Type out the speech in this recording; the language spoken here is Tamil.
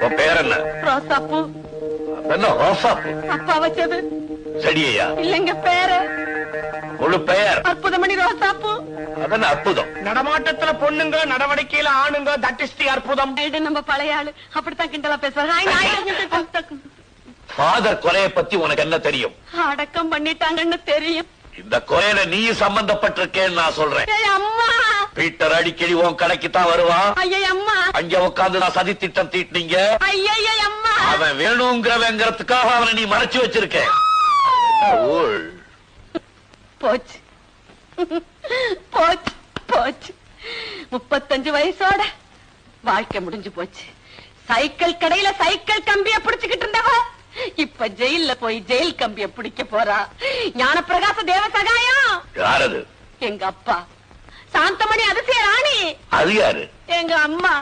உன் பேர் என்ன ரோசாப்பூ. என்ன ரோசாப்பூ அப்பா வச்சது. செடியா இல்லைங்க பேரு. முழு பெயர். அற்புதமணி ரோசாப்பூ. அதென்ன அற்புதம்? நடமாட்டத்துல பொண்ணுங்க நடவடிக்கையில ஆணுங்க தட் இஸ் தி அற்புதம். ஐடு நம்ம பழைய ஆளு. அப்படித்தான் கிண்டலா பேசுவாங்க ஃபாதர் கொலையை பத்தி உனக்கு என்ன தெரியும்? அடக்கம் பண்ணிட்டாங்கன்னு தெரியும். இந்த கொலையில நீ சம்பந்தப்பட்டிருக்கேன்னு நான் சொல்றேன். ஏய், அம்மா. பீட்டர் அடிக்கடி உன் கடைக்கு தான் வருவான் அங்க உட்கார்ந்து நான் சதி திட்டம் தீட்டினீங்க அவன் வேணுங்கிறவங்கிறதுக்காக அவனை நீ மறைச்சு வச்சிருக்க? போச்சு. போச்சு போச்சு. முப்பத்தஞ்சு வயசோட வாழ்க்கை முடிஞ்சு போச்சு. சைக்கிள் கடையில சைக்கிள் கம்பிய பிடிச்சுக்கிட்டு இருந்தவ இப்ப ஜெயில்ல போய் ஜெயில் கம்பிய பிடிக்க போறா. ஞானப்பிரகாச தேவ சகாயம் எங்க அப்பா. சாந்தமணி அதிசய ராணி. அது யாரு? எங்க அம்மா.